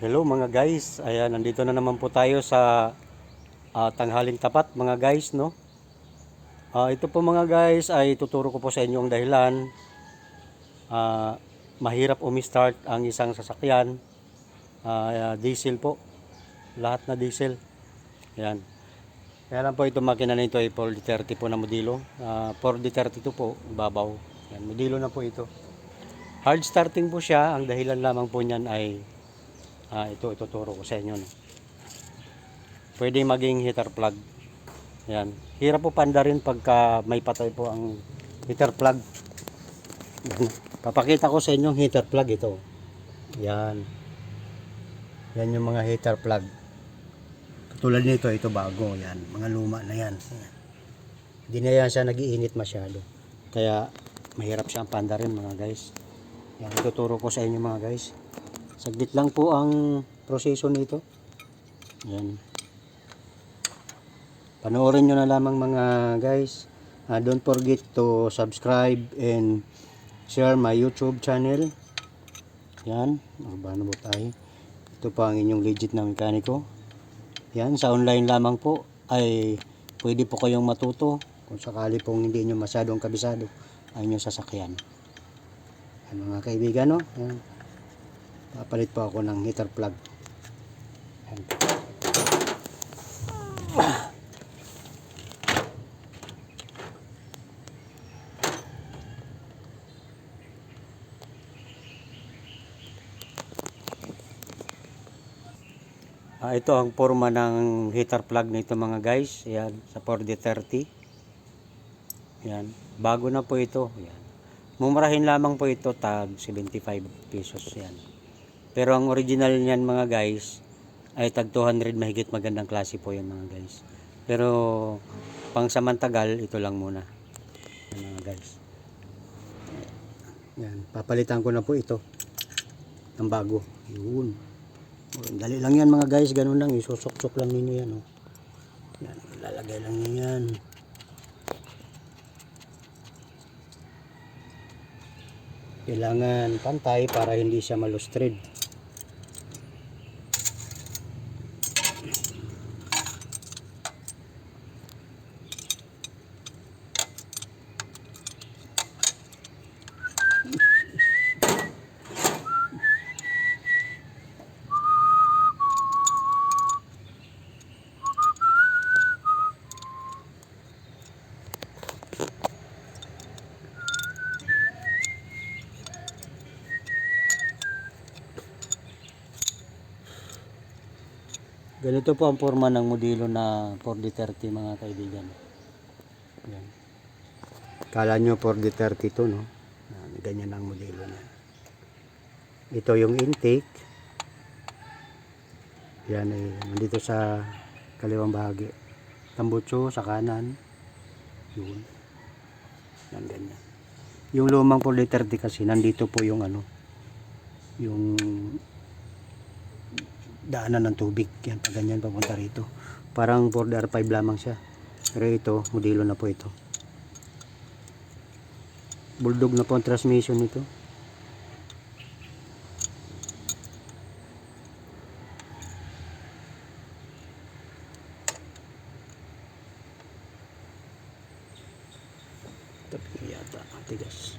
Hello mga guys, ayan nandito na naman po tayo sa ah, tanghaling tapat mga guys no. Ah, ito po mga guys ay tuturo ko po sa inyo ang dahilan Ah, mahirap umi-start ang isang sasakyan. Ah, diesel po. Lahat na diesel. Ayan. Kaya lang po ito makina nito ay 4D30 po na modelo. Ah, 4D32 po, babaw. Ayan, modelo na po ito. Hard starting po siya. Ang dahilan lamang po niyan ay Ah, ito ituturo ko sa inyo. No? Pwede maging heater plug. Yan. Hirap po panda rin pagka may patay po ang heater plug. Papakita ko sa inyo ang heater plug ito. Yan. Yan yung mga heater plug. Tulad nito, ito bago. Yan. Mga luma na yan. Hindi na yan siya nagiinit masyado. Kaya mahirap siyang panda rin mga guys. Yan. Ituturo ko sa inyo mga guys. Saglit lang po ang proseso nito. Yan. Panoorin nyo na lamang mga guys. Ah, don't forget to subscribe and share my YouTube channel. Yan. Urbano po tayo. Ito po ang inyong legit na mekaniko. Yan. Sa online lamang po ay pwede po kayong matuto kung sakali pong hindi nyo masyadong kabisado ang inyong sasakyan. Yan mga kaibigan no. Yan. Papalit po ako ng heater plug. Yan. Ah, ito ang forma ng heater plug nito mga guys. Yan, sa 4D30. Yan. Bago na po ito. Yan. Mumurahin lamang po ito tag 75 pesos yan. Pero ang original niyan mga guys ay tag 200 mahigit magandang klase po yan mga guys. Pero pang samantagal ito lang muna. Yan mga guys. Yan, papalitan ko na po ito ng bago. Yun. Dali lang yan mga guys, ganun lang, isusok-sok lang ninyo yan. Oh. Yan, lalagay lang niyo yan. Kailangan pantay para hindi siya malustred. Ganito po ang forma ng modelo na 4D30 mga kaibigan. Yan. Kala nyo 4D30 to, no? Yan, Ganyan ang modelo niya. Ito yung intake. Yan ay nandito sa kaliwang bahagi. Tambutso sa kanan. Yun. Yan ganyan. Yung lumang 4D30 kasi nandito po yung ano yung daanan ng tubig. Yan, pag ganyan papunta rito. Parang 4DR5 lamang siya. Pero ito, modelo na po ito. Bulldog na po ang transmission nito. Tapi yata, tigas.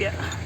Yeah.